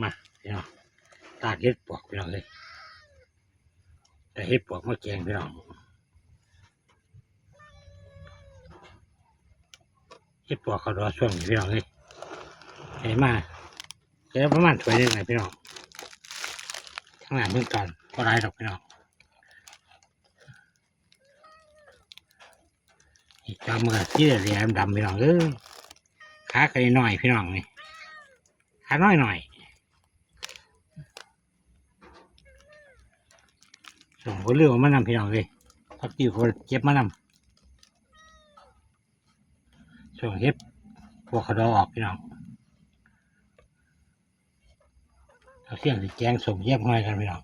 มาพี่น้องตาเห็ดปวกพี่น้องเลยแต่เห็ดปวกมาแกงพี่น้องเห็ดปวกเขารอช่วงนี้พี่น้องเลยเห็นมาเจอประมาณถ้วยนึงเลยพี่น้องข้างหลังเบื้องก่อนก็ได้ดอกพี่น้องอีกจอมือที่เหลี่ยมดำพี่น้องเอ้ยขาไก่หน่อยพี่น้องนี่ขาน้อยหน่อย ส่งคนเรือมานำพี่น้องเลยพักติวคนเก็บมานำส่งเฮ็บพวกขดอออกพี่น้องเอาเสียงสิแกงสมเย็บห้อยกันพี่น้อง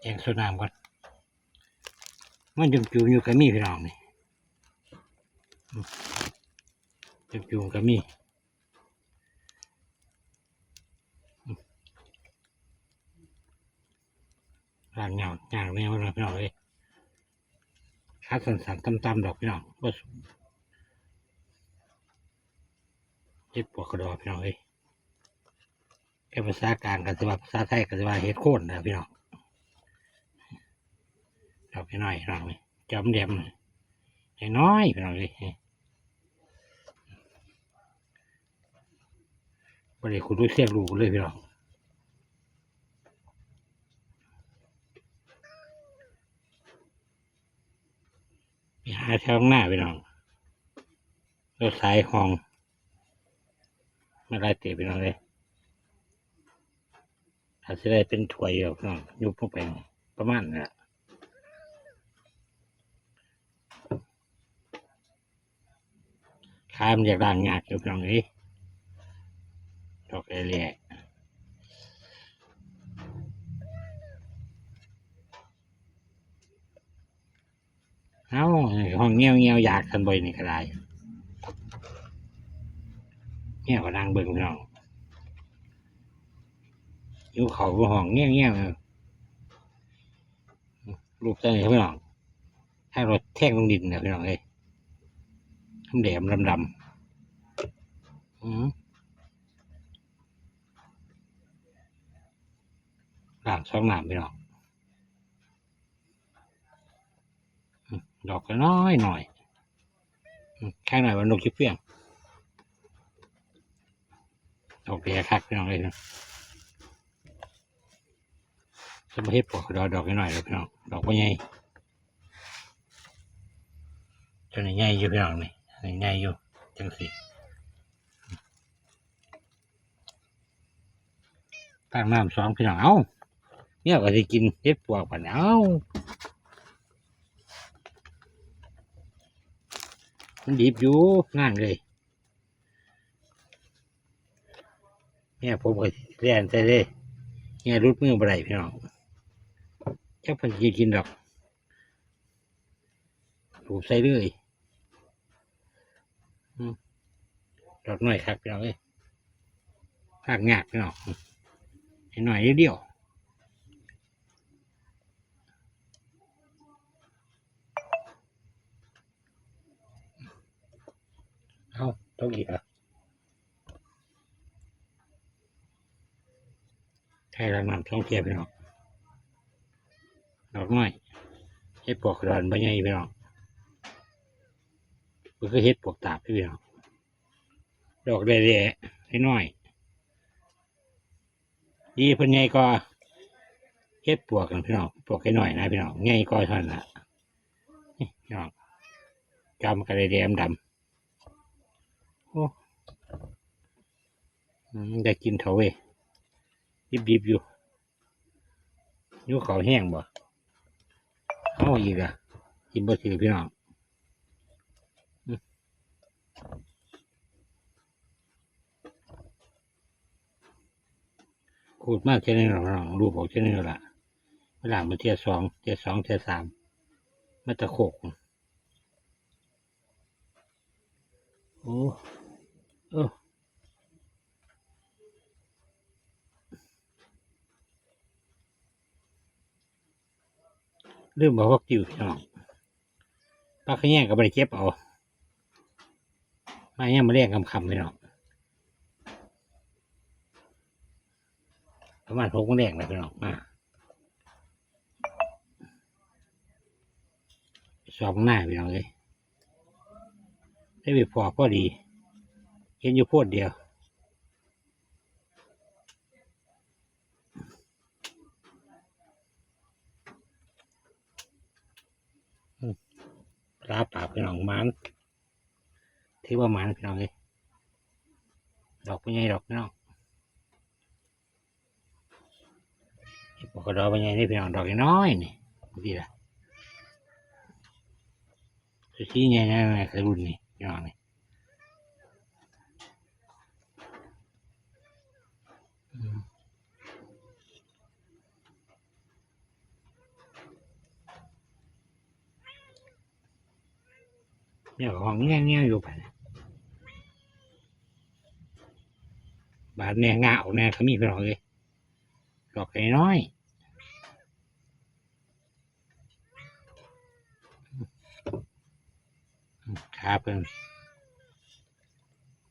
แกงโซดามก่อนมันจุ่มจุ่มๆอยู่กับมีพี่น้องนี่จุ่มจุ่มๆกับมี ร่างเงาเงาแมวนะพี่น้องเลยคัดสันสันๆตำๆดอกพี่น้องบ่สุเฮ็ดปวกกระดอพี่น้องเลยแค่ภาษากลางกันสิว่าภาษาไทยกันสิว่าเฮ็ดโค่นนะพี่น้องดอกพี่น้อยพี่น้องเลยจอมเดียมน้อยพี่น้องเลยบริคุณรู้เสียรู้เลยพี่น้อง ไปหาแถวหน้าไปน้องรถสายห้องไม่ได้เตะไปน้องเลยถ้าจะได้เป็นถ้วยอยู่น้องยุบลงไปประมาณนั้นแหละขามันอยากด่างงากอยู่พี่น้องเลยดอกเล่ๆ เอาห้องเงี้ยวเงี้ยวอยากกันบ่อยนี่ก็ได้เงี้ยวก็ดังเบิ่งพี่น้องอยู่เขาห้องเงี้ยวเงี้ยวรูปเส้นพี่น้องให้รถแท่งลงดินนะพี่น้องเอ้ยทำแดมดำดำอืมด่างสองหนามพี่น้องอืม ดอกก็น้อยหน่อยแค่หน่อยวันนกชิบเปี้ยงดอกเบี้ยคักพี่น้องเลยนะสมาเฮ็ดปอกดอกดอกน้อยๆเลยพี่น้องดอกว่าใหญ่ตัวนี้ใหญ่อยู่พี่น้องนี่อันนี้ใหญ่อยู่จังสิตั้งน้ำสองพี่น้องเอ้าเนี่ยก็จะกินเฮ็ดปวกปันเอ้า มันดิบอยู่งานเลยเนี่ยผมก็เรียนใส่เลยเนี่ยรุดมือบ่ได้พี่น้องจักเพิ่นสิกินดอกถูกใส่เลยดอกน้อยครับพี่น้องเอ้ยภาคงากพี่น้องให้หน่อยเดียวเอา ต้องอีกอะใครรังน้ำท่องเที่ยวพี่น้องดอกน้อยเฮ็ดปวกดอนใบใหญ่พี่น้องมันก็เฮ็ดปวกตาบพี่น้องดอกแด่ๆให้น้อยดีเพิ่นใหญ่ก็เฮ็ดปวกกันพี่น้องปวกให้น่อยนะพี่น้องใหญ่ก็เท่านั้นละพี่น้องจำกระเดียมดำ โอ้ได้กินเถอะเว้ยดิบๆอยู่อยู่เขาแห้งบ่เอาอีกอะกินบ่ถือพี่น้องขูดมากแค่นี้หรอกรูปออกแค่นี้หรอกล่ะเวลามาเทียสองเทียสองเทียสามมาตะโขกโอ้ เออเรื่องบอกว่าจิ๋วพี่น้องปลาขยงก็ไม่ได้เก็บเอามาเนี่ยมาเรียกคำคำพี่น้องประมาณหกโมงแดงนะพี่น้องมาสอบหน้าพี่น้องเลยได้ไปพอพอดี เห็นอยู่โพดเดียว ปลาปากพี่น้องมันถือว่ามันพี่น้องเลยดอกเป็นไงดอกน้องเห็ดปกดอกเป็นไงนี่พี่น้องดอกน้อยนี่ดีละสุดที่ไงนะกระรุ่นนี่พี่น้องนี่อืม เนี่ยของเงี้ยเงี้ยๆอยู่ไปบาดเนี่ยงาออกแน่เขามีพี่น้องเลยดอกน้อยขาเพิ่น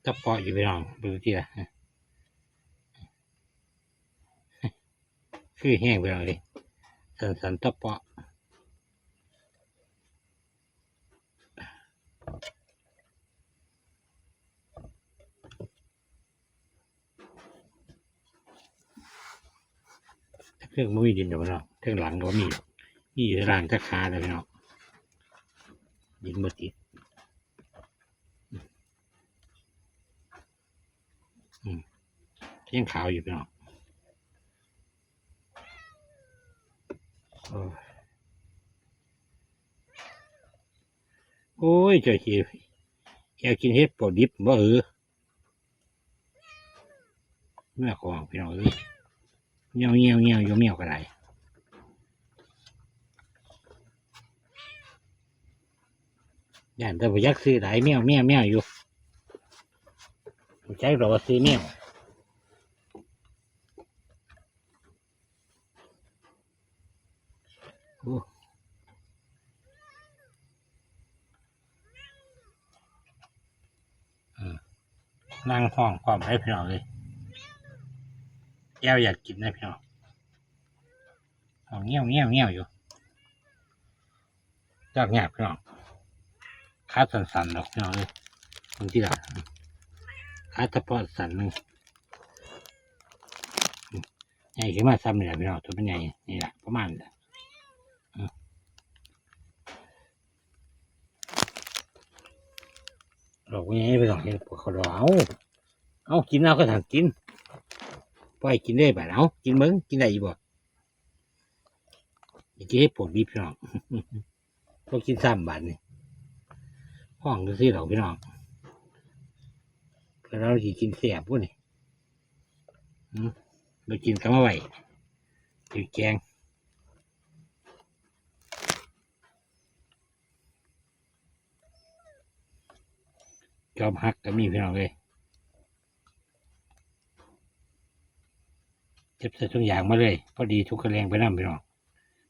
ตะเปาะอยู่พี่น้องดูที่ละ คือแห้งไปเลยสันสันตะเปาะเครื่องมือดินเดี๋ยวพี่น้องเครื่องหลังก็มีมีอยู่างตะขาเลยพี่น้องดินบดติดยังขาวอยู่พี่น้อง โอ้ยเจ้าชีอยากกินเห็ดปอดิบบ่เออเมื่อของพี่น้องเอ้ยเงี้ยวเงี้ยวเงี้ยวอยู่เงี้ยวก็ได้ย่านแต่บ่อยักซื้อหลายเมี่ยวเมี่ยวเมี่ยวอยู่ใจเราซื้อเมี่ยว โอ้นั่งห้องความให้พี่น้องเลยแก้วอยากกินนะพี่น้องห้องเงี้ยวเงี้ยวเงี้ยวอยู่ยากยากพี่น้องขาสั่นดอกพี่น้องเลยบางทีละขาตะเปาะสันหนึ่งอืมใหญ่ขึ้นมาซ้ำนี่แหละพี่น้องตัวเป็นใหญ่นี่แหละประมาณนี้แหละอืม ดอกเป็นใหญ่ไปลองเห็นปวดเขาดอกเอาเอากินเอาก็ถังกินปล่อยกินได้แบบเอากินมึงกินได้อีบ่อยากกินให้ปวดบีบพี่น้องก็กินซ้ำบาทนี่ห้องดูสิเราพี่น้องเพื่อเราจะกินเสียบพวกนี่อืมเรากินกันมาไหวถือแกง จอมหักก็มีพี่น้องเลยเจ็บใส่ทุกอย่างมาเลย พอดีทุกกระแรงไปนั่พี่น้อง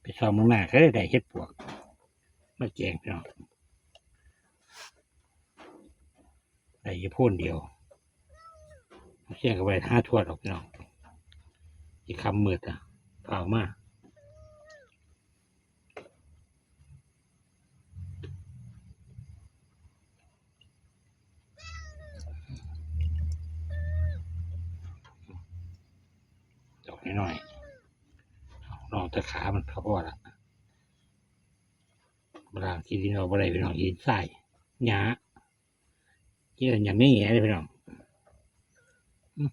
ไปซ้อมมึงหน้าก็ได้ได้เฮ็ดปวกมาแกงพี่น้องได้ยี่พ่นเดียวเชี่ยงกับไปห้าทวดออกพี่น้องอีกคำมืดอะเปล่ามาด อกน้อยลองตะขามันเขาพอละบรางที่ดินเราบริเวณน้องหินใส่หญ้าที่อย่างนี้ไงพี่น้องอืม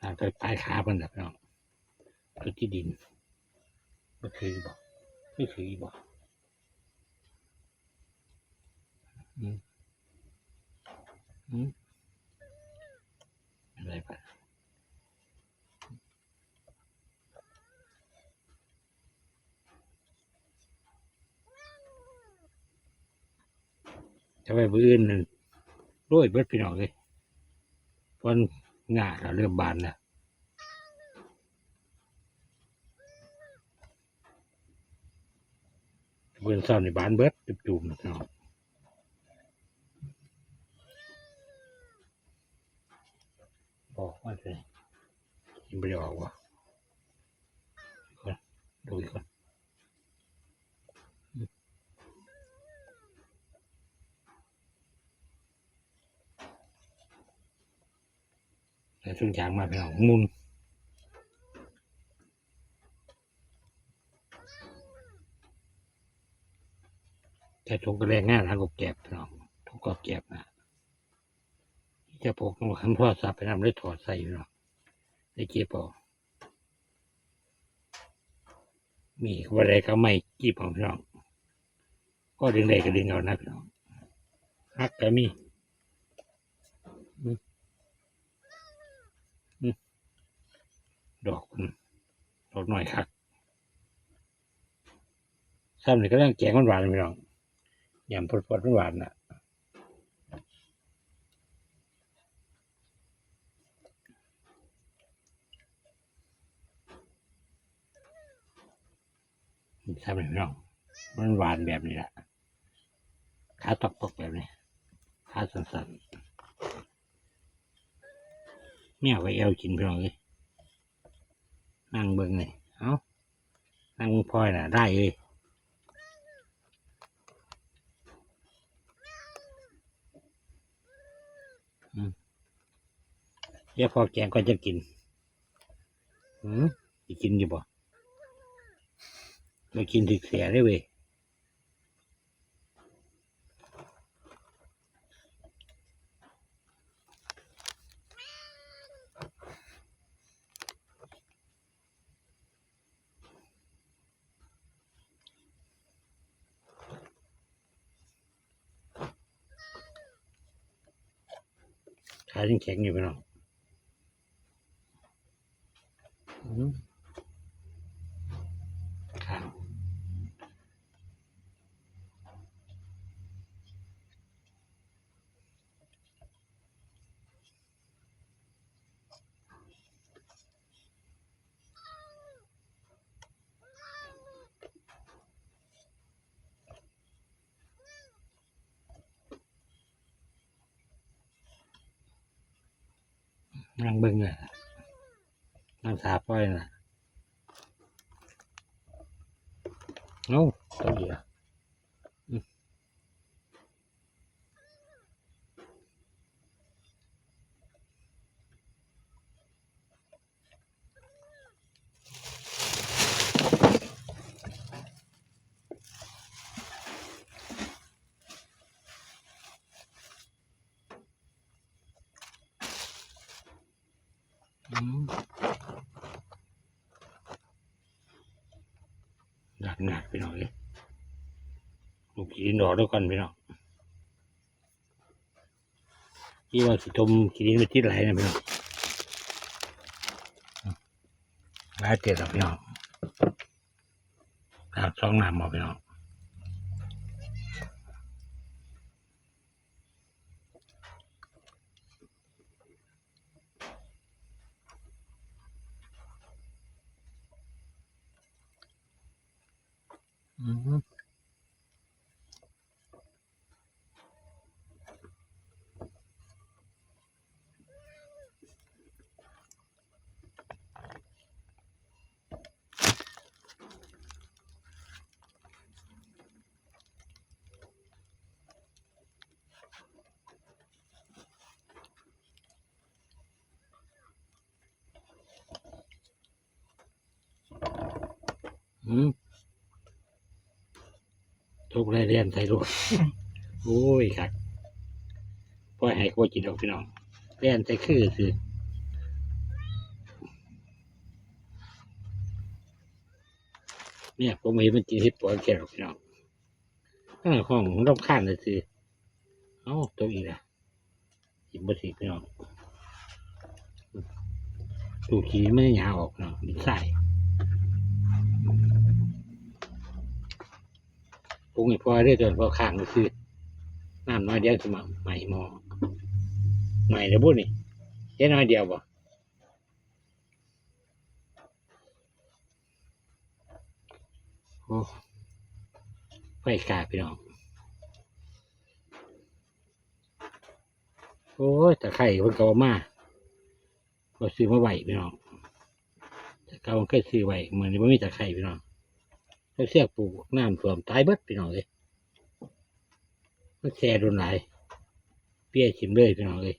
ทางไปปลายขามันแบบน้องตัวที่ดินก็คือบอกไม่คือบอกอืมอืมอะไรไป จะไปบื้ออื่นนั่นรวยเบิดพี่น้องเลยเพราะงาเราเริ่มบานแล้วเบื้องซ้อนในบานเบิดจุ่มๆนะพี่น้องบอกว่าเลยกินไม่ได้ออกวะก่อนดูอีกก่อน แต่ทุกอย่างมาเป็นของมุนแต่ทุกก็แรงงานทางกบแก็บน้องทุกกบแก็บนะจะพกต้องคำพ่อสับไปทำได้ถอดใส่พี่น้องได้เก็บเอามีวันใดก็ไม่กีบของพี่น้อง ก็ดึงได้ก็ดึงเอานะพี่น้องฮักก็มีอืมอืม ดอกนดอกหน่อยคักซ้ำนี่ก็ต้องแกงมันหวานๆพี่น้องยำพดๆมันหวานน่ะทำไมพี่น้องมันหวานแบบนี้แหละขาตอกตกแบบนี้ขาสันๆเนี่ยไปเอวกินพี่น้องเลย นั่งเบิ่งเลยเอานั่งเบิ่งพลอยน่ะ ได้เลยเดี๋ยวพอแกงก็จะกินอืมจะกินอยู่บ่มากินถึกเสียได้เว้ย ขายังแข็งอยู่พี่น้องอืมข้าว นั่งเบิ่งเลยนั่งสาป้อยน่ะเอ้าตัวเดียวอืมอืม หนักหนักไปหน่ยลูกขีดินดอกด้วยกันพี่น้องที่ว่าสิทมขีดินไปที่ไหลนะพี่น้องหลายเจ็ดหรอพี่น้องหากสองน้ำมาพี่น้องอืม อืม ทุกไรเรียนใส่รถโอ้ยครับปล่อยให้กลัวจิตออกพี่น้องเรียนใส่คือคือเนี่ยผมเห็นมันจีนที่ปล่อยแก่หรอกพี่น้องข้างห้องรอบข้างเลยสิเอ้าตัวอีกละจิบสิพี่น้องตูขี้ไม่ได้หยาออกเนาะดินใส่ ปรุงให้พอได้จนพอข้างก็คือน้ำน้อยเดียวสมัครใหม่หมอใหม่เลยบุญนี่แค่น้อยเดียวบ่โอ้ไฟกาพี่น้องโอ้ยแต่ไข่คนเก่ามาก็ซื้อมาไหวพี่น้องแต่เก่ามันเคยซื้อไหวเหมือนว่ามีตะไคร่พี่น้อง เขาเสียกปลูกน้ำท่วมตายเบิดพี่น้องเลยมันแช่โดนหลายเปี้ยชิมเลยพี่น้องเลย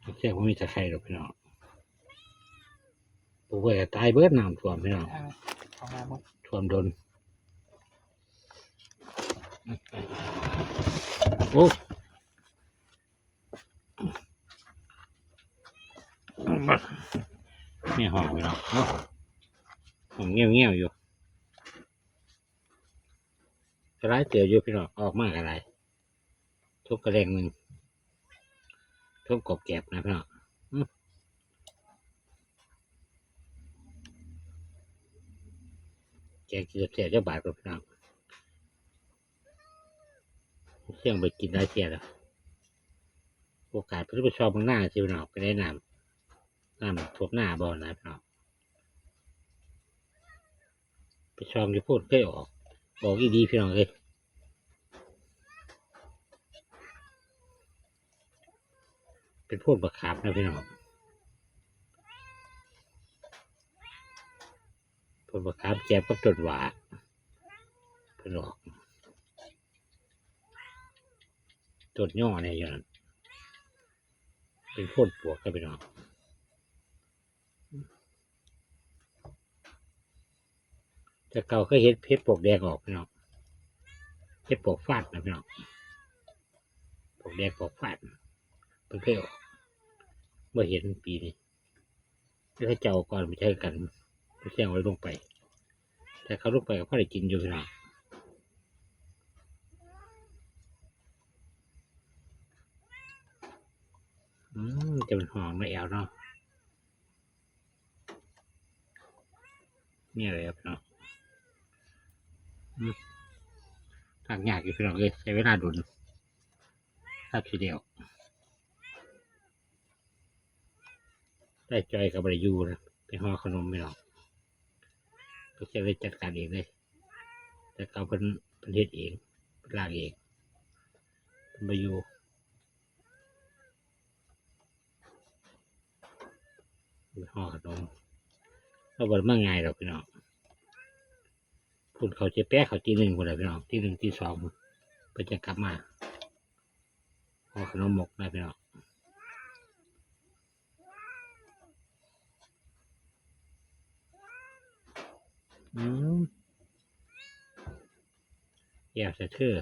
เขาเสียกว่ามีตะไคร่หรอกพี่น้องปลูกไว้ก็ตายเบิดน้ำท่วมพี่น้องอ่าของมาบุท่วมโดนโอ้ ไม่หอมไปหรอกเนาะผมเงี้ยวเงี้ยวๆอยู่กระไรเตียวอยู่พี่น้องออกมากอะไรทุบกระแรงหนึ่งทุบกบแก็บนะพี่น้องแกงกินเสียเจ้าบาทกับพี่น้องเสี่ยงไปกินได้เสียแล้วโอกาสพื่อนไปชอบมึงหน้าสิพี่น้องไปได้นำ น้ำท่วมหน้าบ่อนะพี่น้องไปชอมที่พูดเคยออกบอกอีดีพี่น้องเลยเป็นพูดบักขับนะพี่น้องพูดบักขับแจบกับต้นหวาเป็นหลอกต้นย่อเนี่ยอย่างนั้นเป็นพูดปวกนะพี่น้อง แต่เก่าก็เห็นเพชรปกแดงออกพี่น้องเพชรปกฟาดนะพี่น้องปกแดงปกฟาดเป็นเคยออกเมื่อเห็นปีนี้แล้วเขาเจ้าก่อนไปใช้กันไปแซงไว้ลงไป แต่เขาลงไปก็พอได้กินอยู่พี่น้องอืมจะเป็นหอมไม่แอวเนาะนี่อะไรครับพี่น้องอืม ทางยากอยู่พี่น้องเลยใช้เวลาดุนครับทีเดียว ได้จอยกับบริยูนะไปห่อขนมไม่หรอกก็จะได้จัดการเองเลย แต่เขาเป็นประเทศเองเป็นลากเองเป็นบริยูไปห่อขนมเราบริมาง่ายหรอกพี่น้อง พุ่นเขาจะแป๊ะเขาตีหนึ่งคนละพี่น้องตีหนึ่งตีสองไปจะกลับมาพอขนมหมกได้พี่น้องอืมแย่ใส่เธอ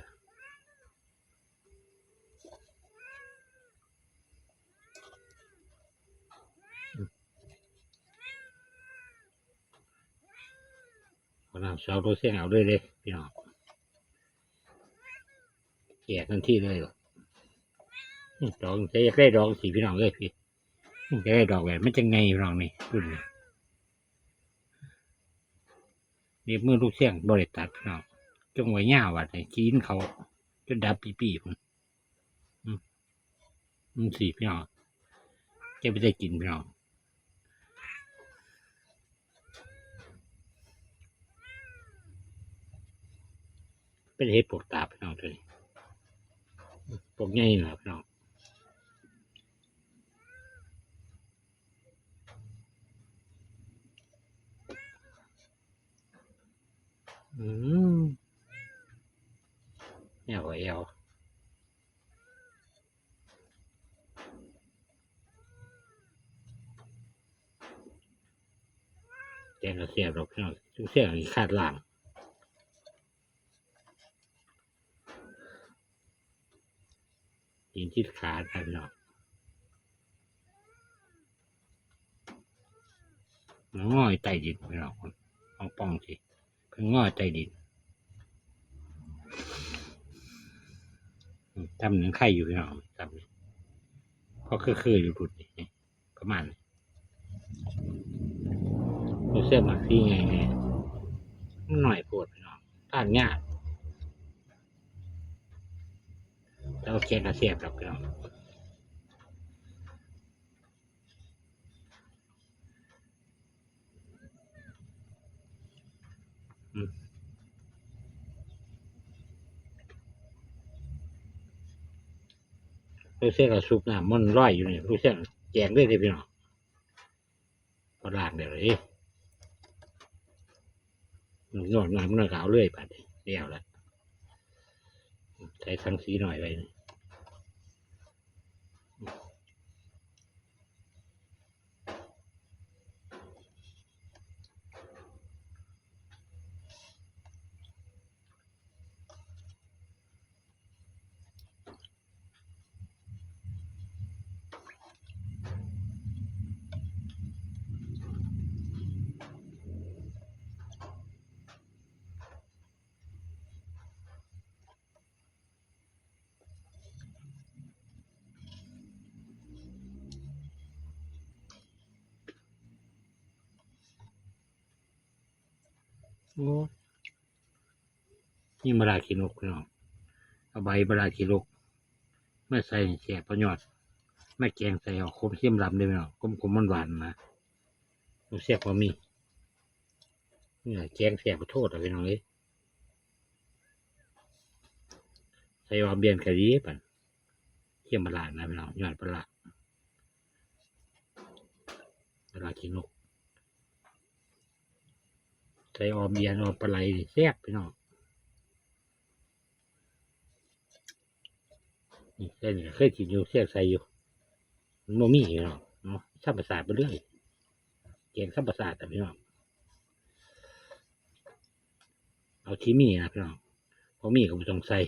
เอาน้ำสาตัวเส้นเอาด้วยเลยพี่น้องแจกทันทีเลยหรออืมดอกจะอยากได้ดอกสีพี่น้องเลยพี่จะได้ดอกแบบมันจะไงพี่น้องนี่รุ่นนี้เรียบมือลูกเสียงบริตัดพี่น้องจงไว้ย่าวัดให้จีนเขาจนดับปีปีผมอืมอืมสี่พี่น้องแกไม่ได้กินพี่น้อง เป็นเห็ดปวกตาพี่น้องเลยปวกใหญ่เหรอพี่น้องอืมแอวแอวแกงกระเสียบดอกพี่น้องทุกเสียงนี่คาดล่าง ยินที่ขาดกันเนาะมันง่อยใต้ดินพี่น้องป้องป้องสิเพิ่งง่อยใต้ดินทำหนังไข่อยู่พี่น้องทำเพราะคือคืออยู่พุดนี่ประมาณเสื้อมักพี่ไงไงหน่อยปวดพี่น้องทานยาก แล้วเคนะเสียบดอกพี่น้องอลูกเสียกับซุปน้ำมันร้อยอยู่นี่ลูกเสียแจงด้วยเลยพี่น้องพอล้างเดี๋ยวเลยนวดน้ำมันก็เอาเรื่อยไปเดียวแล้วใช้ทั้งสีหน่อยไปนี่ นี่มาลาขีนกพี่น้องเอาใบบลาขีนกไม่ใส่แฉะประยอดไม่แกงใส่ออกคมเสียมลำเลยพี่น้องคมคมมันหวานนะลูกเสียพอมีนี่แหละแกงแสบขอโทษอะพี่น้องเลยใส่ออมเบียนกะดีปั่นเทียมปลานะพี่น้องยอดปลาปลาขี้นก ส่ออมเบียนออมปลาไหลแซ่บพี่น้องนี่ใส่นี่เคยกินอยู่แซ่บใส่อยู่มันโมมี่พี่น้องเนาะสับประสาทไปเรื่อยแกงสับประสาทแต่พี่น้องเอาที่มีนะพี่น้องเพอมีก็ไม่ต้องใส่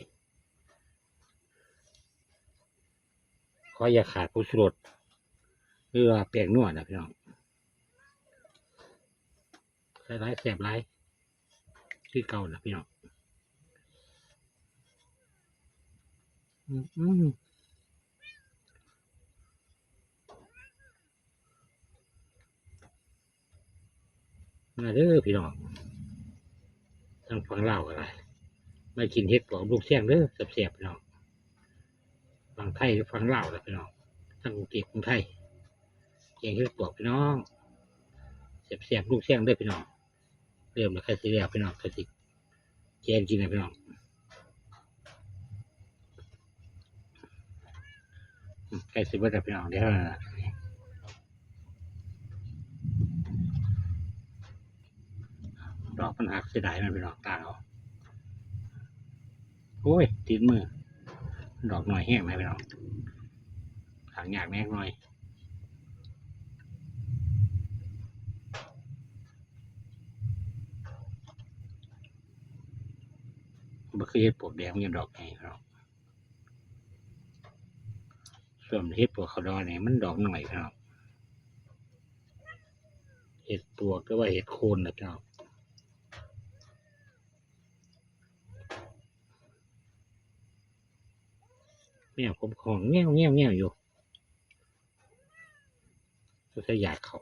ขออย่าขาดผู้ชรสหรือว่าแป้งนวดนะพี่น้อง ใส่ร้ายแสบร้ายคือเก่านะพี่น้องอืมอืมมาเด้อพี่น้องทั้งฟังเล่าวอะไรไม่กินเห็ดปลอกลูกเสี่ยงเด้อแสบๆพี่น้องฟังไทยหรือฟังลาวแหละพี่น้องทั้งกรุงเทพกรุงไทยเก่งที่ปลอกพี่น้องเสียบเสียบลูกเสียงด้วยพี่น้อง เริ่มแล้วใครสิเรียกพี่น้องใครสิเกนกินนะพี่น้องอืมใครสิเบิดแล้พี่น้องเดี๋ยวนะดอกมันหักเสียดายมันพี่น้องตางเอาโอ้ยติดมือ ดอกหน่อยแห้งไหมพี่น้องหางอยากแน่หน่อย มัคือเห็ดปวกแดงยังดอกไงพี่น้องส่วนเห็ดปวกเขาดอนเนี่ยมันดอกหน่อยพี่น้องเห็ดปวกก็ว่าเห็ดโคนนะพี่น้องแมวผมของแง่วแง่วแง่วอยู่ก็จะอยากเขา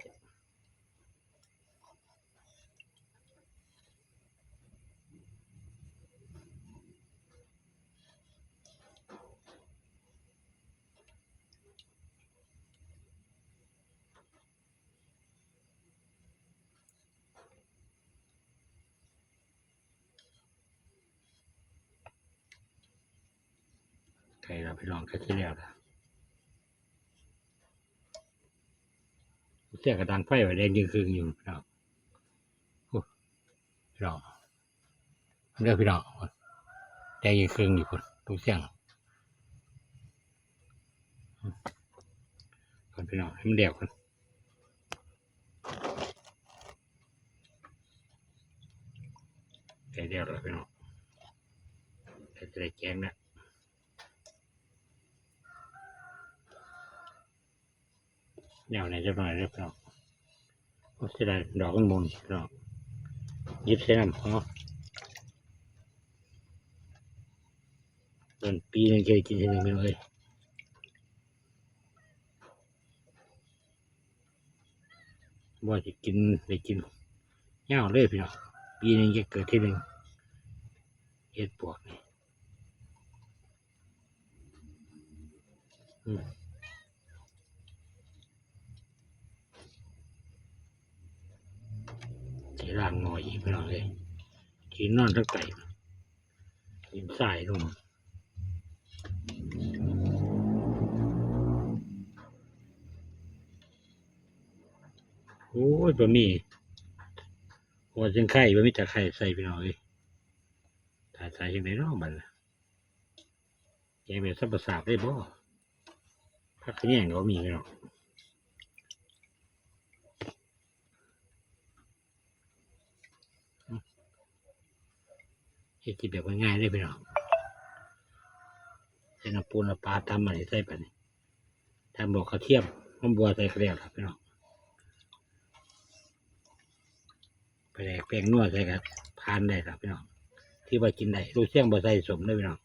ใครเราไปลองแค่ที่แล้วนะเสียกระดังไฟไว้แดงยิงคืนอยู่พี่น้องโอ้พี่น้องเรียกพี่น้องแดงยิงคืนอยู่คนตู้เสียงก่อนพี่น้องให้มันเดียวกันใกล้เดียวแล้วพี่น้องใกล้จะได้แกงแล้ วแนวไหนจะหน่อยเรียบร้อยโอ้เสียดายดอกมันมนพี่น้องหยิบเส้นน้ำพอเดินปีนึงเคยกินทีนึงไม่เลยว่าจะกินได้กินเงาเลยพี่น้องปีนึงจะเกิดทีนึงเห็ดปวกนี่อื ล่างหน่อยอีกหน่องเลยกินนอนทักไก่กินสายลงโอ้ยบะหมี่หัวยจังไข่บะหมี่จะไข่ใส่ไปหน่อยถ้าใส่ยังไงเนาะมันแกเป็นสับปะสาบได้บ่พักแย่งก็มีเนาะ เฮ็ดกินแบบง่ายๆเลยพี่น้องใส่น้ำปูน้ำปลาทำอะไรใส่ไปนี่ทำบอกกระเทียมน้ำบัวใส่กระเดียวครับพี่น้องไปแดกแป้งนวดใส่ครับทานได้ครับพี่น้องที่ว่ากินได้รู้เสี่ยงบ่ใส่สมได้พี่น้อง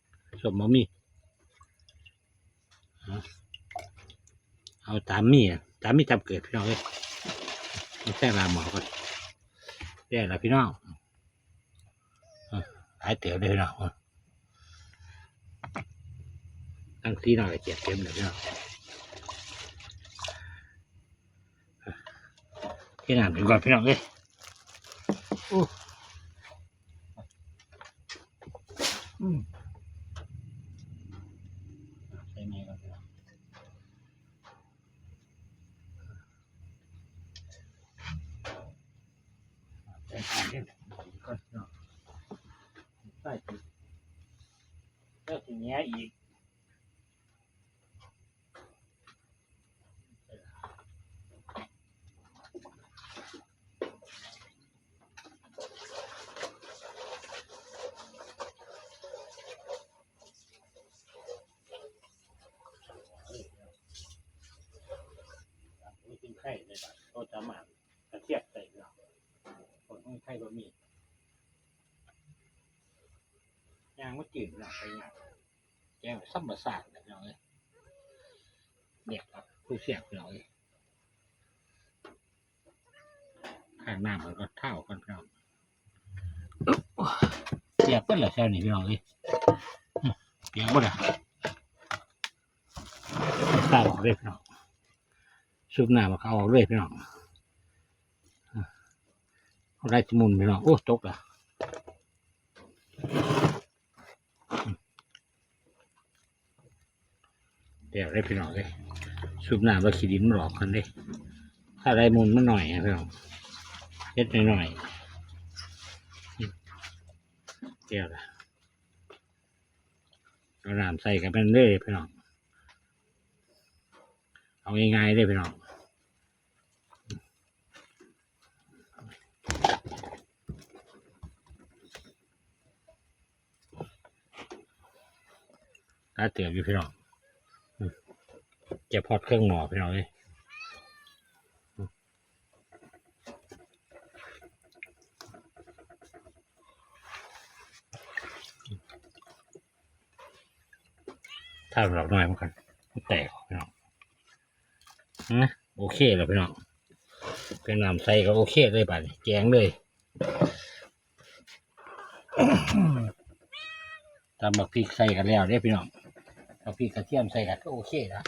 สมบ่มีเอาเอาตามมีอะตามมีจำเกิดพี่น้องเลยไม่ใช่ลาหมอก็ได้ละพี่น้อง หลายเตี๋ยวเลยพี่น้องเอาตั้งที่หน่อยเจ็ดเต็มเลยพี่น้องเอาที่น้ำเป็นก่อนพี่น้องเลยอู้อืมใส่ไม้ก่อนครับใส่ไม้ก่อนก่อนเนาะใส่ไปแล้วทีนี้ อีกไม่กินไข่เลยบัดก็จะมากระเทียบใส่เราคนไม่ไข่ก็มียางว่าจืดหนักไปยางแก งซ้ำประสาทแบบนี้เลยเด็กครับผู้เสียบเราเลยข้างหน้ามันก็เท่ากันพี่น้องเสียบก็เหลือแค่นี้พี่น้องเลยเปียกหมดอะเท่าออกเลยพี่น้องซุปหน้ามาเขาออกเลยพี่น้องได้จมุนพี่น้องโอ้ตกละ เดี๋ยวได้พี่น้องเลยซุปหน้ามาขีดินมันหลอกกันเลยถ้าได้มุนมาหน่อยนะพี่น้องเล็ดหน่อยๆนี่เดี๋ยวละเอาน้ำใส่กันเป็นเลยพี่น้องเอาง่ายๆเลยพี่น้องตาเตือบอยู่พี่น้อง ก็บพอดเครื่องหมอพี่น้องเลยถ้าเราหน่อยมันกันมันแตกพี่น้องนะโอเคแล้วพี่น้องเป็นน้ำใสก็โอเคเลยป่ะแกงเลยตำบักพริกใส่กันแล้วเด้พี่น้องบักพริกกระเทียมใส่กันก็โอเคแล้